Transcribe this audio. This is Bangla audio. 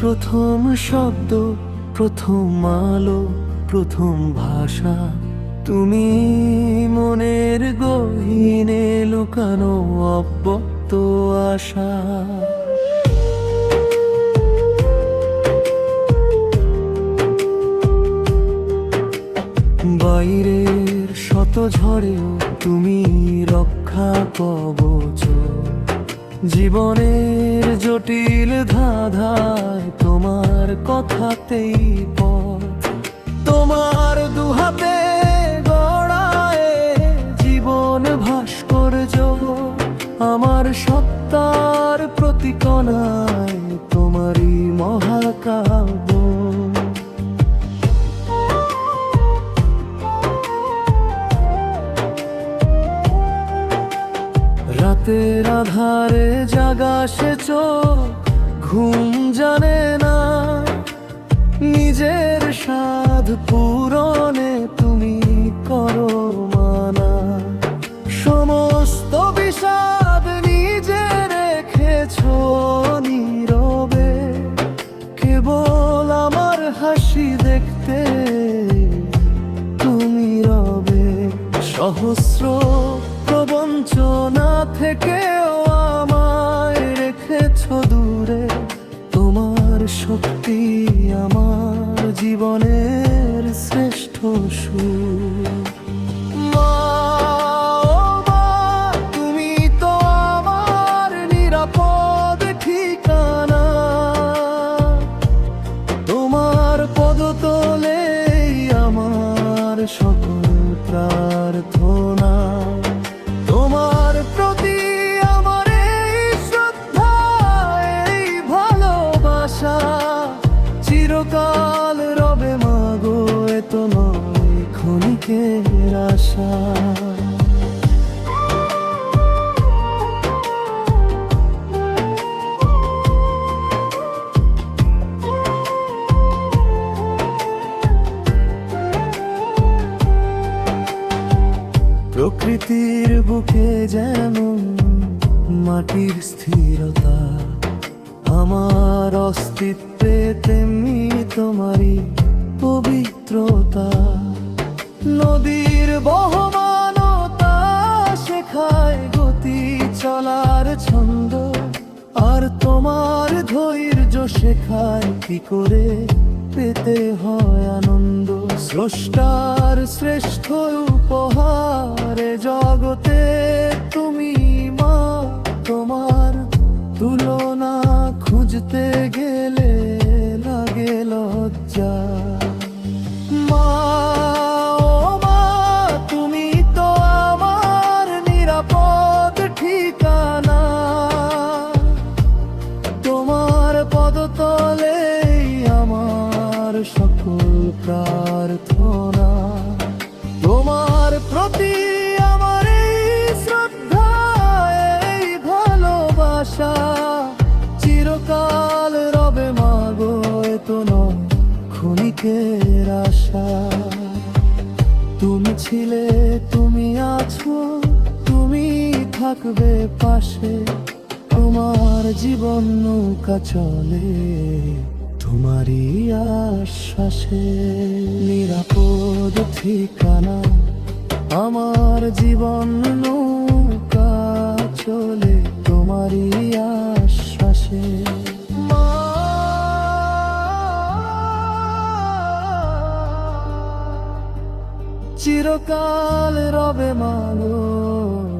প্রথম শব্দ, প্রথম আলো, প্রথম ভাষা। তুমি মনের গহীনে লুকানো অব্যক্ত আশা। বাইরের শত ঝড়েও তুমি রক্ষা কবচ। জীবনের জটিল ধাঁধায় তোমার কথাতেই পথ। তোমার দুহাতে গড়ায় জীবন ভাস্কর্য। আমার সত্তার প্রতিকণায় তোমারই মহাকাব্য। রাতের আধারে জাগা সে ঘুম জানে না। নিজের স্বাদ পূরণে তুমি করো মানা। সমস্ত বিষাদ নিজে রেখেছ নীরবে। কেবল আমার হাসি দেখতে তুমি রবে। সহস্র প্রবঞ্চনা থেকেও আমায় রেখেছ দূরে। তোমার শক্তি আমার জীবনের শ্রেষ্ঠ সুর। এত নয় ক্ষণিকের আশা। প্রকৃতির বুকে যেমন মাটির স্থিরতা আমার অস্তিত্বে তেমনি তোমারই পবিত্রতা নদীর বহমানতা, শেখায় গতি চলার ছন্দ। আর তোমার ধৈর্য শেখায় কি করে পেতে হয় আনন্দ। স্রষ্টার শ্রেষ্ঠ উপহারে জগতে সকল প্রার্থনা। তোমার প্রতি আমার এই শ্রদ্ধা, এই ভালোবাসা। চিরকাল রবে মাগো এ তো নয় ক্ষণিকের আশা। তুমি ছিলে, তুমি আছো, তুমি থাকবে পাশে। তোমার জীবন নৌকা চলে। তোমারই আশ্বাসে নিরাপদ ঠিকানা আমার জীবন নৌকা চলে তোমারই আশ্বাসে। চিরকাল রবে মাগো।